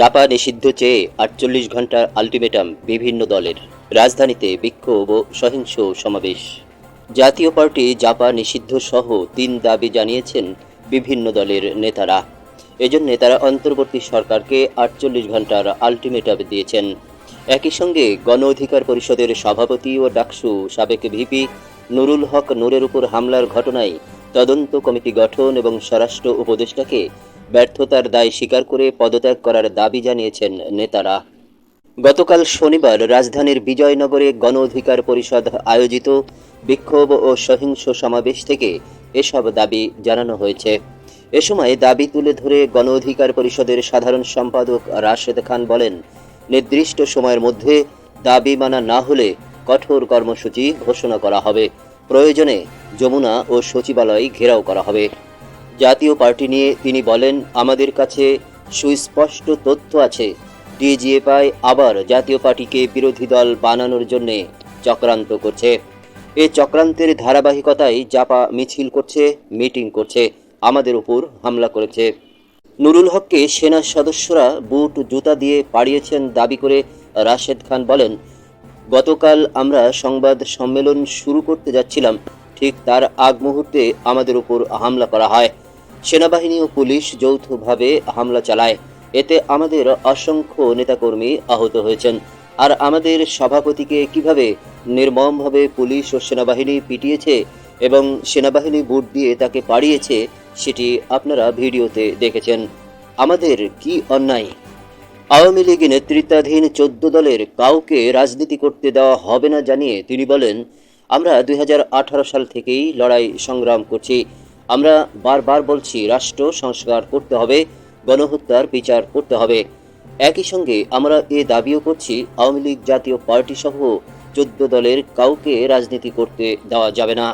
জাপা নিষিদ্ধ চেয়ে আটচল্লিশ ঘণ্টার আলটিমেটাম বিভিন্ন দলের রাজধানীতে বিক্ষোভ ও সহিংস সমাবেশ। জাতীয় পার্টি জাপা নিষিদ্ধ সহ তিন দাবি জানিয়েছেন বিভিন্ন দলের নেতারা। এজন্য তারা অন্তর্বর্তী সরকারকে আটচল্লিশ ঘণ্টার আলটিমেটাম দিয়েছেন। একই সঙ্গে গণ অধিকার পরিষদের সভাপতি ও ডাকসু সাবেক ভিপি নুরুল হক নূরের উপর হামলার ঘটনায় তদন্ত কমিটি গঠন এবং স্বরাষ্ট্র উপদেষ্টাকে ব্যর্থতার দায় স্বীকার করে পদত্যাগ করার দাবি জানিয়েছেন নেতারা। গতকাল শনিবার রাজধানীর বিজয়নগরে গণ অধিকার পরিষদ আয়োজিত বিক্ষোভ ও সহিংস সমাবেশ থেকে এসব দাবি জানানো হয়েছে। এ সময় দাবি তুলে ধরে গণ অধিকার পরিষদের সাধারণ সম্পাদক রাশেদ খান বলেন, নির্দিষ্ট সময়ের মধ্যে দাবি মানা না হলে কঠোর কর্মসূচি ঘোষণা করা হবে। প্রয়োজনে যমুনা ও সচিবালয় ঘেরাও করা হবে। জাতীয় পার্টি নিয়ে তিনি বলেন, আমাদের কাছে সুস্পষ্ট তথ্য আছে। ডিজিএফআই আবার জাতীয় পার্টিকে বিরোধী দল বানানোর জন্যে চক্রান্ত করছে। এ চক্রান্তের ধারাবাহিকতায় জাপা মিছিল করছে, মিটিং করছে, আমাদের উপর হামলা করেছে। নুরুল হককে সেনা সদস্যরা বুট জুতা দিয়ে পাড়িয়েছেন দাবি করে রাশেদ খান বলেন গতকাল আমরা সংবাদ সম্মেলন শুরু করতে যাচ্ছিলাম। ঠিক তার আগ মুহূর্তে আমাদের উপর হামলা করা হয়। সেনাবাহিনী ও পুলিশ যৌথভাবে হামলা চালায়। এতে আমাদের অসংখ্য নেতাকর্মী আহত হয়েছেন। আর আমাদের সভাপতিকে কীভাবে নির্মমভাবে পুলিশ ও সেনাবাহিনী পিটিয়েছে এবং সেনাবাহিনী বুট দিয়ে তাকে পাড়িয়েছে, সেটি আপনারা ভিডিওতে দেখেছেন। আমাদের কি অন্যায়? আওয়ামী লীগ নেতৃত্বাধীন চোদ্দ দলের কাউকে রাজনীতি করতে দেওয়া হবে না জানিয়ে তিনি বলেন, আমরা দুই হাজার আঠারো সাল থেকেই লড়াই সংগ্রাম করছি। আমরা বারবার বলছি, রাষ্ট্র সংস্কার করতে হবে, গণহত্যার বিচার করতে হবে। একই সঙ্গে আমরা এ দাবিও করছি, আওয়ামী লীগ জাতীয় পার্টি সহ চোদ্দ দলের কাউকে রাজনীতি করতে দেওয়া যাবে না।